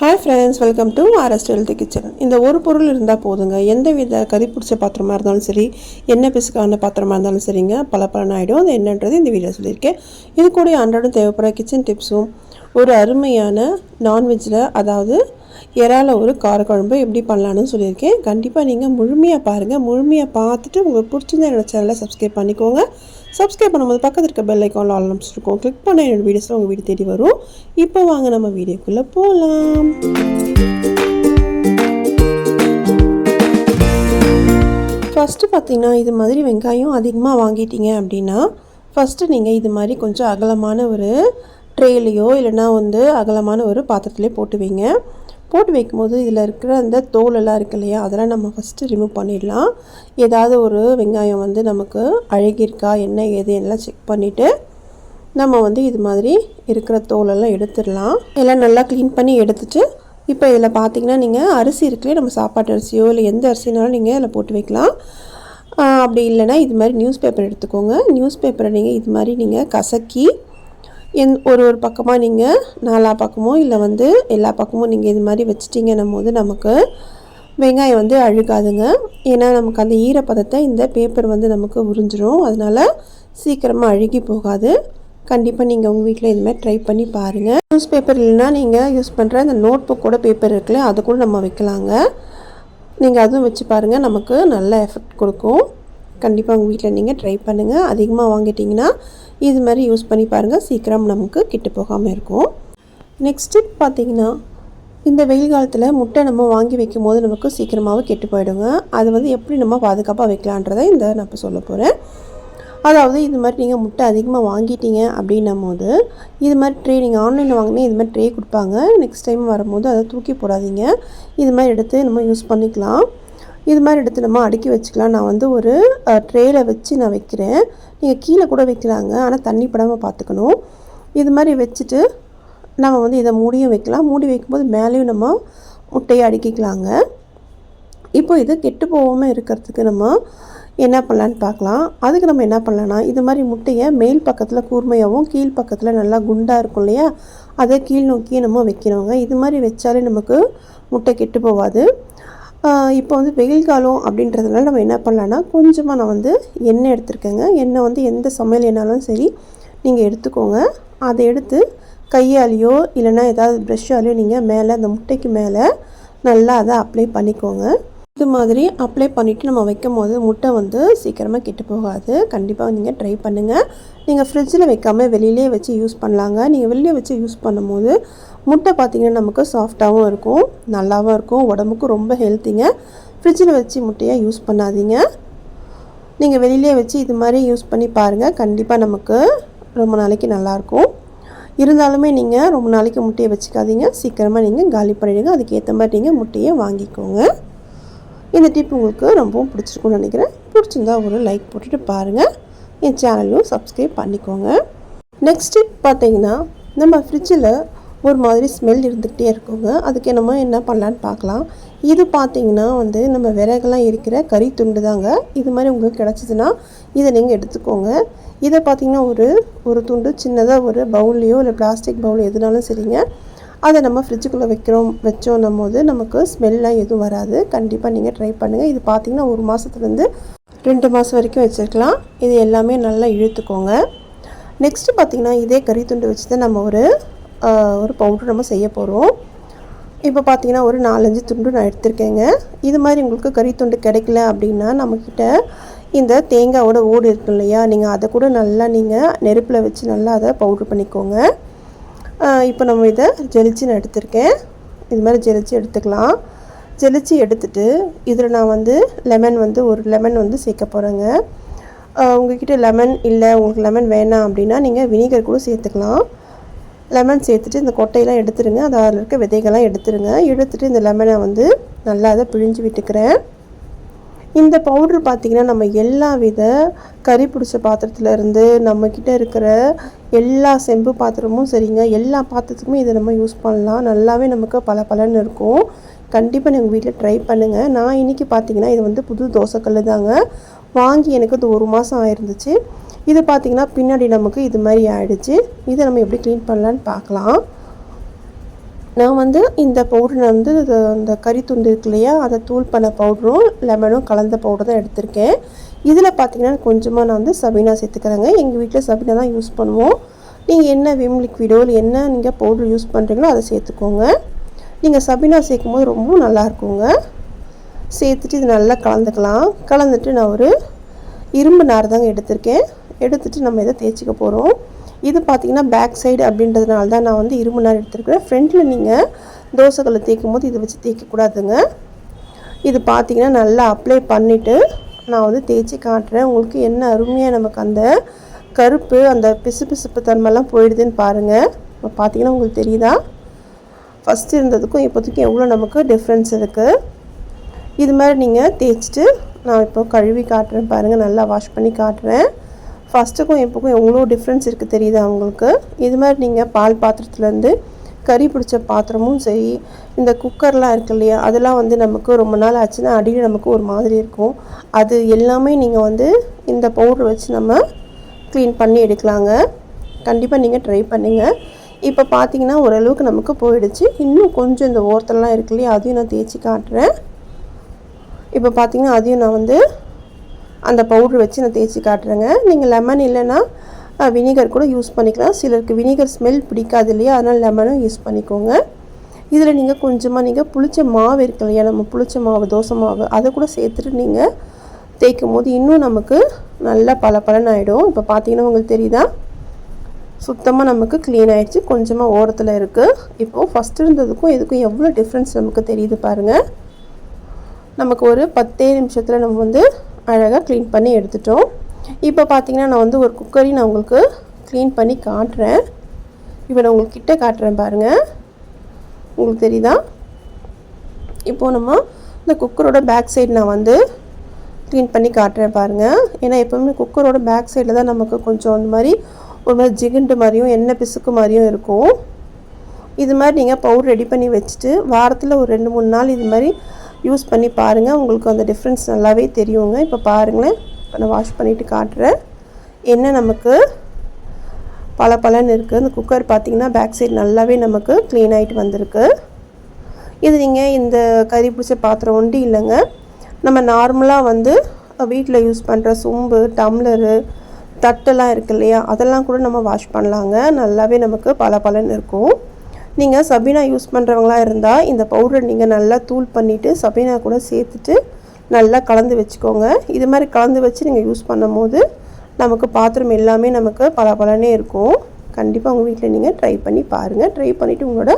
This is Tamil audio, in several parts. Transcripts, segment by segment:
ஹாய் ஃப்ரெண்ட்ஸ் வெல்கம் டு ஆர்எஸ்ட் ஹெல்த் கிச்சன் இந்த ஒரு பொருள் இருந்தால் போதுங்க. எந்த வித கறி பிடிச்ச பாத்திரமா இருந்தாலும் சரி எண்ணெய் பிசுக்கான பாத்திரமா இருந்தாலும் சரிங்க. பல பலன் ஆகிடும் அது என்னன்றது இந்த வீடியோ சொல்லியிருக்கேன். இது கூட அன்றாடம் தேவைப்படுற கிச்சன் டிப்ஸும் ஒரு அருமையான நான்வெஜ்ஜில் அதாவது இறால ஒரு காரக்குழம்பு எப்படி பண்ணலான்னு சொல்லியிருக்கேன். கண்டிப்பாக நீங்கள் முழுமையாக பாருங்கள் முழுமையாக பார்த்துட்டு உங்களுக்கு பிடிச்சிருந்தா என்னோட சேனலை சப்ஸ்கிரைப் பண்ணிக்கோங்க. சப்ஸ்கிரைப் பண்ணும்போது பக்கத்தில் இருக்க பெல் ஐக்கானில் ஆல் இருக்கும் கிளிக் பண்ண என்னோடய வீடியோஸில் உங்கள் வீடு தேடி வரும். இப்போ வாங்க நம்ம வீடியோக்குள்ளே போகலாம் ஃபஸ்ட்டு பார்த்தீங்கன்னா இது மாதிரி வெங்காயம் அதிகமாக வாங்கிட்டீங்க அப்படின்னா ஃபஸ்ட்டு நீங்கள் இது மாதிரி கொஞ்சம் அகலமான ஒரு ட்ரேலேயோ இல்லைன்னா வந்து அகலமான ஒரு பாத்திரத்துலேயே போட்டு வைங்க. போட்டு வைக்கும்போது இதில் இருக்கிற அந்த தோலெல்லாம் இருக்கு இல்லையா அதெல்லாம் நம்ம ஃபஸ்ட்டு ரிமூவ் பண்ணிடலாம். ஏதாவது ஒரு வெங்காயம் வந்து நமக்கு அழகியிருக்கா என்ன ஏது எல்லாம் செக் பண்ணிவிட்டு நம்ம வந்து இது மாதிரி இருக்கிற தோலெல்லாம் எடுத்துடலாம். எல்லாம் நல்லா க்ளீன் பண்ணி எடுத்துட்டு இப்போ இதில் பார்த்தீங்கன்னா நீங்கள் அரிசி இருக்குல்லையே நம்ம சாப்பாட்டு அரிசியோ இல்லை எந்த அரிசினாலும் நீங்கள் அதில் போட்டு வைக்கலாம். அப்படி இல்லைன்னா இது மாதிரி நியூஸ் பேப்பர் எடுத்துக்கோங்க. நியூஸ் பேப்பரை நீங்கள் இது மாதிரி நீங்கள் கசக்கி எந் ஒரு ஒரு பக்கமாக நீங்கள் நாலா பக்கமோ இல்லை வந்து எல்லா பக்கமும் நீங்கள் இது மாதிரி வச்சிட்டிங்கன்னும் போது நமக்கு வெங்காயம் வந்து அழுகாதுங்க. ஏன்னா நமக்கு அந்த ஈரப்பதத்தை இந்த பேப்பர் வந்து நமக்கு உறிஞ்சிரும். அதனால் சீக்கிரமாக அழுகி போகாது. கண்டிப்பாக நீங்கள் உங்கள் வீட்டில் இது மாதிரி ட்ரை பண்ணி பாருங்கள் நியூஸ் பேப்பர் இல்லைன்னா நீங்கள் யூஸ் பண்ணுற அந்த நோட் புக்கோட பேப்பர் இருக்குல்ல அது கூட நம்ம வைக்கலாங்க. நீங்கள் அதுவும் வச்சு பாருங்கள் நமக்கு நல்ல எஃபெக்ட் கொடுக்கும். கண்டிப்பாக உங்கள் வீட்டில் நீங்கள் ட்ரை பண்ணுங்கள் அதிகமாக வாங்கிட்டிங்கன்னா இது மாதிரி யூஸ் பண்ணி பாருங்கள் சீக்கிரம் நமக்கு கிட்டு போகாமல் இருக்கும். நெக்ஸ்ட்டு பார்த்தீங்கன்னா இந்த வெயில் காலத்தில் முட்டை நம்ம வாங்கி வைக்கும் போது நமக்கு சீக்கிரமாகவே கெட்டு போயிடுங்க. அது வந்து எப்படி நம்ம பாதுகாப்பாக வைக்கலான்றதை இந்த நான் இப்போ சொல்ல போகிறேன் அதாவது இது மாதிரி நீங்கள் முட்டை அதிகமாக வாங்கிட்டீங்க அப்படின்னும் போது இது மாதிரி ட்ரே நீங்கள் ஆன்லைனில் வாங்கினே இது மாதிரி ட்ரே கொடுப்பாங்க. நெக்ஸ்ட் டைம் வரும்போது அதை தூக்கி போடாதீங்க. இது மாதிரி எடுத்து நம்ம யூஸ் பண்ணிக்கலாம். இது மாதிரி எடுத்து நம்ம அடுக்கி வச்சுக்கலாம். நான் வந்து ஒரு ட்ரேயில் வச்சு நான் வைக்கிறேன். நீங்கள் கீழே கூட வைக்கலாங்க. ஆனால் தண்ணி படாமல் பார்த்துக்கணும் இது மாதிரி வச்சுட்டு நம்ம வந்து இதை மூடியும் வைக்கலாம். மூடி வைக்கும்போது மேலேயும் நம்ம முட்டையை அடுக்கிக்கலாங்க. இப்போ இது கெட்டு போகாமல் இருக்கிறதுக்கு நம்ம என்ன பண்ணலான்னு பார்க்கலாம். அதுக்கு நம்ம என்ன பண்ணலான்னா இது மாதிரி முட்டையை மேல் பக்கத்தில் கூர்மையாகவும் கீழ் பக்கத்தில் நல்லா குண்டாக இருக்கும் இல்லையா? அதை கீழ் நோக்கி நம்ம வைக்கணுங்க இது மாதிரி வச்சாலே நமக்கு முட்டை கெட்டு போகாது. இப்போ வந்து வெயில் காலம் அப்படின்றதுனால நம்ம என்ன பண்ணலான்னா கொஞ்சமாக நான் வந்து எண்ணெய் எடுத்துருக்கேங்க. எண்ணெய் வந்து எந்த சமையல் எண்ணாலும் சரி நீங்கள் எடுத்துக்கோங்க. அதை எடுத்து கையாலேயோ இல்லைன்னா ஏதாவது ப்ரெஷ்ஷாலேயோ நீங்கள் மேலே அந்த முட்டைக்கு மேலே நல்லா அதை அப்ளை பண்ணிக்கோங்க. இது மாதிரி அப்ளை பண்ணிவிட்டு நம்ம வைக்கும் போது முட்டை வந்து சீக்கிரமாக கெட்டு போகாது. கண்டிப்பாக நீங்கள் ட்ரை பண்ணுங்கள் நீங்கள் ஃப்ரிட்ஜில் வைக்காமல் வெளியிலே வச்சு யூஸ் பண்ணலாங்க. நீங்கள் வெளியே வச்சு யூஸ் பண்ணும்போது முட்டை பார்த்திங்கன்னா நமக்கு சாஃப்டாகவும் இருக்கும் நல்லாவும் இருக்கும் உடம்புக்கு ரொம்ப ஹெல்த்திங்க ஃப்ரிட்ஜில் வச்சு முட்டையை யூஸ் பண்ணாதீங்க. நீங்கள் வெளியிலே வச்சு இது மாதிரி யூஸ் பண்ணி பாருங்கள் கண்டிப்பாக நமக்கு ரொம்ப நாளைக்கு நல்லாயிருக்கும் இருந்தாலுமே நீங்கள் ரொம்ப நாளைக்கு முட்டையை வச்சுக்காதீங்க. சீக்கிரமாக நீங்கள் காலி பண்ணிடுங்க. அதுக்கேற்ற மாதிரி நீங்கள் முட்டையை வாங்கிக்கோங்க. இந்த டிப் உங்களுக்கு ரொம்பவும் பிடிச்சிருக்கும்னு நினைக்கிறேன். பிடிச்சிருந்தா ஒரு லைக் போட்டுட்டு பாருங்கள் என் சேனலையும் சப்ஸ்கிரைப் பண்ணிக்கோங்க. நெக்ஸ்ட் டிப் பார்த்தீங்கன்னா நம்ம ஃப்ரிட்ஜில் ஒரு மாதிரி ஸ்மெல் இருந்துக்கிட்டே இருக்குங்க. அதுக்கு நம்ம என்ன பண்ணலான்னு பார்க்கலாம். இது பார்த்தீங்கன்னா வந்து நம்ம விறகெல்லாம் இருக்கிற கறி துண்டு தாங்க. இது மாதிரி உங்களுக்கு கிடச்சிதுன்னா இதை நீங்கள் எடுத்துக்கோங்க. இதை பார்த்தீங்கன்னா ஒரு ஒரு துண்டு சின்னதாக ஒரு பவுல்லையோ இல்லை பிளாஸ்டிக் பவுல் எதுனாலும் சரிங்க. அதை நம்ம ஃப்ரிட்ஜுக்குள்ளே வைக்கிறோம் வச்சோன்னும் போது நமக்கு ஸ்மெல்லாம் எதுவும் வராது. கண்டிப்பாக நீங்கள் ட்ரை பண்ணுங்கள் இது பார்த்தீங்கன்னா ஒரு மாதத்துலேருந்து ரெண்டு மாதம் வரைக்கும் வச்சுருக்கலாம். இது எல்லாமே நல்லா இழுத்துக்கோங்க. நெக்ஸ்ட்டு பார்த்தீங்கன்னா இதே கறி துண்டு வச்சு தான் நம்ம ஒரு ஒரு பவுட்ரு நம்ம செய்ய போகிறோம் இப்போ பார்த்தீங்கன்னா ஒரு நாலஞ்சு துண்டு நான் எடுத்திருக்கேங்க. இது மாதிரி உங்களுக்கு கறி துண்டு கிடைக்கல அப்படின்னா நம்மக்கிட்ட இந்த தேங்காவோட ஓடு இருக்கு இல்லையா? நீங்கள் அதை கூட நல்லா நீங்கள் நெருப்பில் வச்சு நல்லா அதை பவுட்ரு பண்ணிக்கோங்க. இப்போ நம்ம இதை ஜெலிச்சு நான் எடுத்திருக்கேன். இது மாதிரி ஜெலிச்சு எடுத்துக்கலாம். ஜெலிச்சு எடுத்துட்டு இதில் நான் வந்து லெமன் வந்து ஒரு லெமன் வந்து சேர்க்க போகிறேங்க உங்கள்கிட்ட லெமன் இல்லை உங்களுக்கு லெமன் வேணாம் அப்படின்னா நீங்கள் வினிகர் கூட சேர்த்துக்கலாம். லெமன் சேர்த்துட்டு இந்த கொட்டையெல்லாம் எடுத்துருங்க. அதில் இருக்க விதைகள்லாம் எடுத்துருங்க. எடுத்துட்டு இந்த லெமனை வந்து நல்லா அதை பிழிஞ்சு விட்டுக்கிறேன். இந்த பவுட்ரு பார்த்திங்கன்னா நம்ம எல்லா வித கறி பிடிச்ச பாத்திரத்துலேருந்து நம்மக்கிட்ட இருக்கிற எல்லா செம்பு பாத்திரமும் சரிங்க. எல்லா பாத்திரத்துக்குமே இதை நம்ம யூஸ் பண்ணலாம். நல்லாவே நமக்கு பல பலன்னு இருக்கும் கண்டிப்பாக நீங்கள் வீட்டில் ட்ரை பண்ணுங்கள் நான் இன்றைக்கி பார்த்தீங்கன்னா இது வந்து புது தோசைக்கல் தாங்க வாங்கி எனக்கு இது ஒரு மாதம் ஆயிருந்துச்சு. இது பார்த்திங்கன்னா பின்னாடி நமக்கு இது மாதிரி ஆகிடுச்சு இதை நம்ம எப்படி க்ளீன் பண்ணலான்னு பார்க்கலாம். நான் வந்து இந்த பவுடர் வந்து இது- அந்த கறி துண்டு இருக்கு இல்லையா அதை தூள் பண்ண பவுடரும் லெமனும் கலந்த பவுடர் தான் எடுத்திருக்கேன். இதில் பார்த்தீங்கன்னா கொஞ்சமாக நான் வந்து சபீனா சேர்த்துக்கிறேங்க. எங்கள் வீட்டில் சபீனா தான் யூஸ் பண்ணுவோம். நீங்கள் என்ன விம் லிக்விடோ இல்லை என்ன நீங்கள் பவுடர் யூஸ் பண்ணுறீங்களோ அதை சேர்த்துக்கோங்க. நீங்கள் சபீனா சேர்க்கும் போது ரொம்ப நல்லா இருக்குங்க. சேர்த்துட்டு இது நல்லா கலந்துக்கலாம். கலந்துட்டு நான் ஒரு இரும்பு நார் தாங்க எடுத்திருக்கேன். எடுத்துட்டு நம்ம இதை தேய்ச்சிக்க போகிறோம் இது பார்த்திங்கன்னா பேக் சைடு அப்படின்றதுனால தான் நான் வந்து இரும்பு நார் எடுத்துருக்குறேன். ஃப்ரண்ட்டில் நீங்கள் தோசைகளை தேய்க்கும் போது இதை வச்சு தேய்க்கக்கூடாதுங்க இது பார்த்தீங்கன்னா நல்லா அப்ளை பண்ணிவிட்டு நான் வந்து தேய்ச்சி காட்டுறேன். உங்களுக்கு என்ன அருமையாக நமக்கு அந்த கருப்பு அந்த பிசு பிசுப்பு தன்மைலாம் போயிடுதுன்னு பாருங்கள் இப்போ பார்த்தீங்கன்னா உங்களுக்கு தெரியுதா? ஃபஸ்ட்டு இருந்ததுக்கும் இப்போதைக்கும் எவ்வளோ நமக்கு டிஃப்ரென்ஸ் இருக்குது இது மாதிரி நீங்கள் தேய்ச்சிட்டு நான் இப்போ கழுவி காட்டுறேன் பாருங்கள் நல்லா வாஷ் பண்ணி காட்டுறேன். ஃபஸ்ட்டுக்கும் எப்போக்கும் எவ்வளோ டிஃப்ரென்ஸ் இருக்குது தெரியுதா உங்களுக்கு? இது மாதிரி நீங்கள் பால் பாத்திரத்துலேருந்து கறி பிடிச்ச பாத்திரமும் சரி இந்த குக்கர்லாம் இருக்கு இல்லையா அதெல்லாம் வந்து நமக்கு ரொம்ப நாள் ஆச்சுன்னா அடியில் நமக்கு ஒரு மாதிரி இருக்கும். அது எல்லாமே நீங்கள் வந்து இந்த பவுடர் வச்சு நம்ம க்ளீன் பண்ணி எடுக்கலாங்க. கண்டிப்பாக நீங்கள் ட்ரை பண்ணுங்கள் இப்போ பார்த்தீங்கன்னா ஓரளவுக்கு நமக்கு போயிடுச்சு. இன்னும் கொஞ்சம் இந்த ஓரத்தெல்லாம் இருக்கு இல்லையா அதையும் நான் தேய்ச்சி காட்டுறேன். இப்போ பார்த்தீங்கன்னா அதையும் நான் வந்து அந்த பவுடர் வச்சு நான் தேய்ச்சி காட்டுறேங்க. நீங்கள் லெமன் இல்லைன்னா வினிகர் கூட யூஸ் பண்ணிக்கலாம். சிலருக்கு வினிகர் ஸ்மெல் பிடிக்காது இல்லையா? அதனால் லெமனும் யூஸ் பண்ணிக்கோங்க. இதில் நீங்கள் கொஞ்சமாக நீங்கள் புளிச்ச மாவு இருக்கு இல்லையா நம்ம புளிச்ச மாவு தோசை மாவு அதை கூட சேர்த்துட்டு நீங்கள் தேய்க்கும் போது இன்னும் நமக்கு நல்லா பல பலன் ஆகிடும் இப்போ பார்த்தீங்கன்னா உங்களுக்கு தெரியுதா? சுத்தமாக நமக்கு க்ளீன் ஆகிடுச்சு கொஞ்சமாக ஓரத்தில் இருக்குது இப்போது ஃபஸ்ட்டு இருந்ததுக்கும் இதுக்கும் எவ்வளோ டிஃப்ரென்ஸ் நமக்கு தெரியுது பாருங்கள் நமக்கு ஒரு பத்தே நிமிஷத்தில் நம்ம வந்து அழகாக க்ளீன் பண்ணி எடுத்துட்டோம். இப்போ பார்த்தீங்கன்னா நான் வந்து ஒரு குக்கரையும் நான் உங்களுக்கு க்ளீன் பண்ணி காட்டுறேன். இப்போ நான் உங்களுக்கு கிட்டே காட்டுறேன் பாருங்கள் உங்களுக்கு தெரியுதா? இப்போது நம்ம இந்த குக்கரோட பேக் சைடு நான் வந்து க்ளீன் பண்ணி காட்டுறேன் பாருங்கள் ஏன்னா எப்போவுமே குக்கரோட பேக் சைடில் தான் நமக்கு கொஞ்சம் அந்த மாதிரி ஒரு மாதிரி ஜிகுண்டு மாதிரியும் எண்ணெய் பிசுக்கு மாதிரியும் இருக்கும். இது மாதிரி நீங்கள் பவுடர் ரெடி பண்ணி வச்சுட்டு வாரத்தில் ஒரு ரெண்டு மூணு நாள் இது மாதிரி யூஸ் பண்ணி பாருங்கள் உங்களுக்கு அந்த டிஃப்ரென்ஸ் நல்லாவே தெரியுங்க. இப்போ பாருங்களேன். இப்போ நான் வாஷ் பண்ணிவிட்டு காட்டுறேன். என்ன நமக்கு? பல பலன்னு இருக்குது அந்த குக்கர் பார்த்திங்கன்னா பேக் சைடு நல்லாவே நமக்கு க்ளீன் ஆகிட்டு வந்திருக்கு. இது நீங்கள் இந்த கறி பிடிச்ச பாத்திரம் ஒன்று இல்லைங்க. நம்ம நார்மலாக வந்து வீட்டில் யூஸ் பண்ணுற சொம்பு டம்ளரு தட்டெல்லாம் இருக்கு இல்லையா? அதெல்லாம் கூட நம்ம வாஷ் பண்ணலாங்க. நல்லாவே நமக்கு பல பலன் இருக்கும். நீங்கள் சபீனா யூஸ் பண்ணுறவங்களா இருந்தால் இந்த பவுடரை நீங்கள் நல்லா தூள் பண்ணிவிட்டு சபீனா கூட சேர்த்துட்டு நல்லா கலந்து வச்சுக்கோங்க. இது மாதிரி கலந்து வச்சு நீங்கள் யூஸ் பண்ணும்போது நமக்கு பாத்திரம் எல்லாமே நமக்கு பல பலனே இருக்கும். கண்டிப்பாக உங்கள் வீட்டில் நீங்கள் ட்ரை பண்ணி பாருங்கள் ட்ரை பண்ணிவிட்டு உங்களோட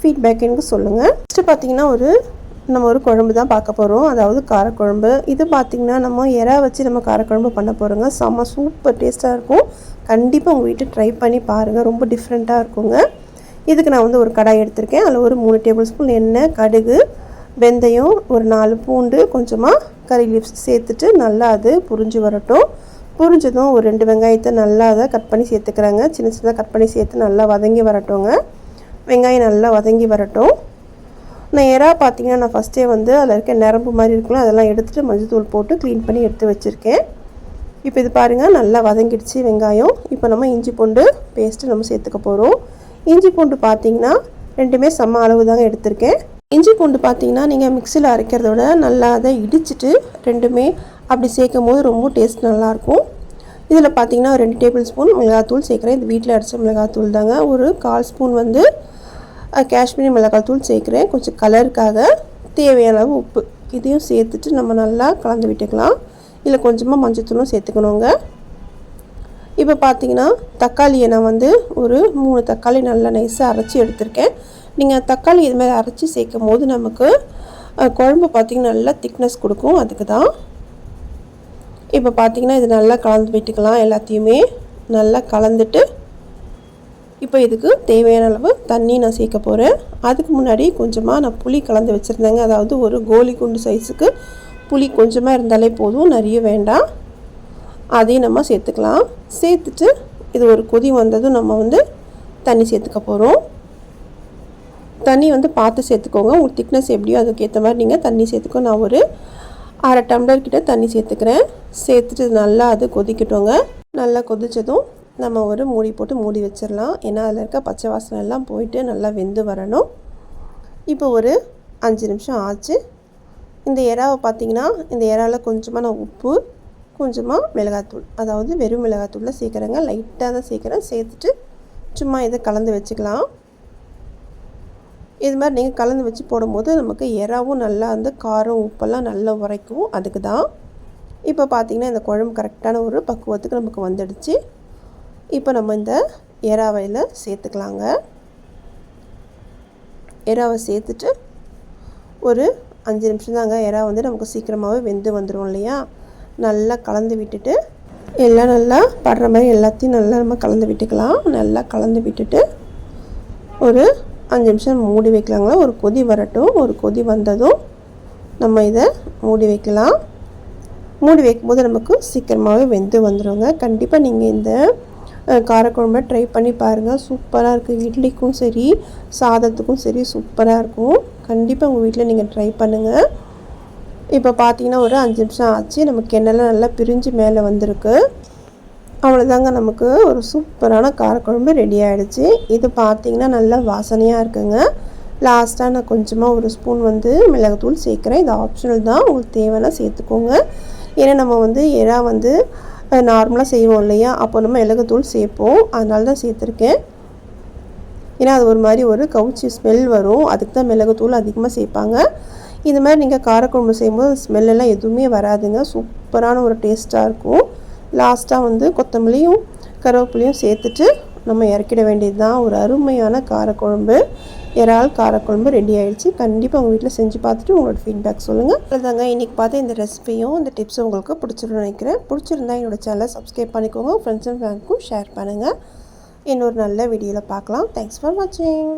ஃபீட்பேக் எனக்கு சொல்லுங்கள் ஃபஸ்ட்டு பார்த்தீங்கன்னா ஒரு நம்ம ஒரு குழம்பு தான் பார்க்க போகிறோம் அதாவது காரக்குழம்பு. இது பார்த்திங்கன்னா நம்ம இறா வச்சு நம்ம காரக்குழம்பு பண்ண போகிறோங்க செம்ம சூப்பர் டேஸ்ட்டாக இருக்கும். கண்டிப்பாக உங்கள் வீட்டை ட்ரை பண்ணி பாருங்கள் ரொம்ப டிஃப்ரெண்ட்டாக இருக்குங்க. இதுக்கு நான் வந்து ஒரு கடாய் எடுத்திருக்கேன். அதில் ஒரு மூணு டேபிள் ஸ்பூன் எண்ணெய் கடுகு வெந்தயம் ஒரு நாலு பூண்டு கொஞ்சமாக கறி லீவ்ஸ் சேர்த்துட்டு நல்லா அது புரிஞ்சு வரட்டும். புரிஞ்சதும் ஒரு ரெண்டு வெங்காயத்தை நல்லா அதை கட் பண்ணி சேர்த்துக்கிறாங்க. சின்ன சின்னதாக கட் பண்ணி சேர்த்து நல்லா வதங்கி வரட்டுங்க வெங்காயம் நல்லா வதங்கி வரட்டும். நான் எறா பார்த்தீங்கன்னா நான் ஃபஸ்ட்டே வந்து அதில் இருக்க நரம்பு மாதிரி இருக்கலாம் அதெல்லாம் எடுத்துகிட்டு மஞ்சத்தூள் போட்டு க்ளீன் பண்ணி எடுத்து வச்சுருக்கேன். இப்போ இது பாருங்கள் நல்லா வதங்கிடுச்சு வெங்காயம். இப்போ நம்ம இஞ்சி பூண்டு பேஸ்ட்டு நம்ம சேர்த்துக்க போகிறோம் இஞ்சி பூண்டு பார்த்தீங்கன்னா ரெண்டுமே சம அளவு தாங்க எடுத்திருக்கேன். இஞ்சி பூண்டு பார்த்தீங்கன்னா நீங்கள் மிக்சியில் அரைக்கிறத விட நல்லா அதை இடிச்சிட்டு ரெண்டுமே அப்படி சேர்க்கும் போது ரொம்ப டேஸ்ட் நல்லாயிருக்கும். இதில் பார்த்தீங்கன்னா ஒரு ரெண்டு டேபிள் ஸ்பூன் மிளகாத்தூள் சேர்க்குறேன். இது வீட்டில் அரைச்ச மிளகாத்தூள் தாங்க. ஒரு கால் ஸ்பூன் வந்து காஷ்மீரி மிளகாத்தூள் சேர்க்குறேன். கொஞ்சம் கலருக்காக தேவையான அளவு உப்பு. இதையும் சேர்த்துட்டு நம்ம நல்லா கலந்து விட்டுக்கலாம். இதில் கொஞ்சமாக மஞ்சத்தூளும் சேர்த்துக்கணுங்க. இப்போ பார்த்தீங்கன்னா தக்காளியை நான் வந்து ஒரு மூணு தக்காளி நல்லா நைஸாக அரைச்சி எடுத்திருக்கேன். நீங்கள் தக்காளி இது மாதிரி அரைச்சி சேர்க்கும் போது நமக்கு குழம்பு பார்த்திங்கன்னா நல்லா திக்னஸ் கொடுக்கும். அதுக்கு தான் இப்போ பார்த்தீங்கன்னா இது நல்லா கலந்து விட்டுக்கலாம் எல்லாத்தையுமே. நல்லா கலந்துட்டு இப்போ இதுக்கு தேவையான அளவு தண்ணி நான் சேர்க்க போகிறேன் அதுக்கு முன்னாடி கொஞ்சமாக நான் புளி கலந்து வச்சுருந்தேங்க. அதாவது ஒரு கோலி குண்டு சைஸுக்கு புளி கொஞ்சமாக இருந்தாலே போதும். நிறைய வேண்டாம். அதையும் நம்ம சேர்த்துக்கலாம். சேர்த்துட்டு இது ஒரு கொதி வந்ததும் நம்ம வந்து தண்ணி சேர்த்துக்க போகிறோம் தண்ணி வந்து பார்த்து சேர்த்துக்கோங்க. உங்கள் திக்னஸ் எப்படியோ அதுக்கேற்ற மாதிரி நீங்கள் தண்ணி சேர்த்துக்கோ நான் ஒரு அரை டம்ளர் கிட்ட தண்ணி சேர்த்துக்கிறேன். சேர்த்துட்டு நல்லா அது கொதிக்கட்டுங்க. நல்லா கொதித்ததும் நம்ம ஒரு மூடி போட்டு மூடி வச்சிடலாம். ஏன்னா அதில் இருக்க பச்சை வாசனை எல்லாம் போயிட்டு நல்லா வெந்து வரணும். இப்போ ஒரு அஞ்சு நிமிஷம் ஆச்சு. இந்த இறாவை பார்த்திங்கன்னா இந்த இறாவில் கொஞ்சமாக நான் உப்பு கொஞ்சமாக மிளகாத்தூள் அதாவது வெறும் மிளகாத்தூளில் சீக்கிரங்க லைட்டாக தான் சீக்கிரம் சேர்த்துட்டு சும்மா இதை கலந்து வச்சுக்கலாம். இது மாதிரி நீங்கள் கலந்து வச்சு போடும்போது நமக்கு இறாவும் நல்லா வந்து காரம் உப்பெல்லாம் நல்லா உரைக்கும். அதுக்கு தான் இப்போ பார்த்திங்கன்னா இந்த குழம்பு கரெக்டான ஒரு பக்குவத்துக்கு நமக்கு வந்துடுச்சு. இப்போ நம்ம இந்த எறாவையில் சேர்த்துக்கலாங்க. எறாவை சேர்த்துட்டு ஒரு அஞ்சு நிமிஷம் தாங்க. எறா வந்து நமக்கு சீக்கிரமாகவே வெந்து வந்துடும் இல்லையா? நல்லா கலந்து விட்டுட்டு எல்லாம் நல்லா படுற மாதிரி எல்லாத்தையும் நல்லா நம்ம கலந்து விட்டுக்கலாம். நல்லா கலந்து விட்டுட்டு ஒரு அஞ்சு நிமிஷம் மூடி வைக்கலாங்களா? ஒரு கொதி வரட்டும். ஒரு கொதி வந்ததும் நம்ம இதை மூடி வைக்கலாம். மூடி வைக்கும்போது நமக்கு சீக்கிரமாகவே வெந்து வந்துடுங்க கண்டிப்பாக நீங்கள் இந்த காரக்குழம்பை ட்ரை பண்ணி பாருங்கள் சூப்பராக இருக்குது இட்லிக்கும் சரி சாதத்துக்கும் சரி சூப்பராக இருக்கும். கண்டிப்பாக உங்கள் வீட்டில் நீங்கள் ட்ரை பண்ணுங்கள் இப்போ பார்த்தீங்கன்னா ஒரு அஞ்சு நிமிஷம் ஆச்சு. நமக்கு எண்ணெய்லாம் நல்லா பிரிஞ்சு மேலே வந்திருக்கு. அவ்வளோதாங்க நமக்கு ஒரு சூப்பரான காரக்குழம்பு ரெடி ஆகிடுச்சு இது பார்த்திங்கன்னா நல்லா வாசனையாக இருக்குங்க. லாஸ்ட்டாக நான் கொஞ்சமாக ஒரு ஸ்பூன் வந்து மிளகுத்தூள் சேர்க்குறேன். இது ஆப்ஷனல் தான். உங்களுக்கு தேவைன்னா சேர்த்துக்கோங்க. ஏன்னா நம்ம வந்து எறா வந்து நார்மலாக செய்வோம் இல்லையா? அப்போ நம்ம மிளகுத்தூள் சேர்ப்போம். அதனால தான் சேர்த்துருக்கேன். ஏன்னா அது ஒரு மாதிரி ஒரு கவுச்சி ஸ்மெல் வரும். அதுக்கு தான் மிளகுத்தூள் அதிகமாக சேர்ப்பாங்க. இது மாதிரி நீங்கள் காரக்குழம்பு செய்யும்போது ஸ்மெல்லெல்லாம் எதுவுமே வராதுங்க. சூப்பரான ஒரு டேஸ்ட்டாக இருக்கும். லாஸ்ட்டாக வந்து கொத்தமல்லியும் கருவேப்பிலையும் சேர்த்துட்டு நம்ம இறக்கிட வேண்டியது தான் ஒரு அருமையான காரக்குழம்பு. இறால் காரக்குழம்பு ரெடி ஆகிடுச்சு கண்டிப்பாக உங்கள் வீட்டில் செஞ்சு பார்த்துட்டு உங்களோட ஃபீட்பேக் சொல்லுங்கள் அதுதாங்க இன்றைக்கி பார்த்து இந்த ரெசிபியும் இந்த டிப்ஸும் உங்களுக்கு பிடிச்சிருன்னு நினைக்கிறேன். பிடிச்சிருந்தா என்னோடய சேனலை சப்ஸ்கிரைப் பண்ணிக்கோங்க. ஃப்ரெண்ட்ஸ் அண்ட் ஃபேமிலிக்கும் ஷேர் பண்ணுங்கள் இன்னொரு நல்ல வீடியோவில் பார்க்கலாம். தேங்க்ஸ் ஃபார் வாட்சிங்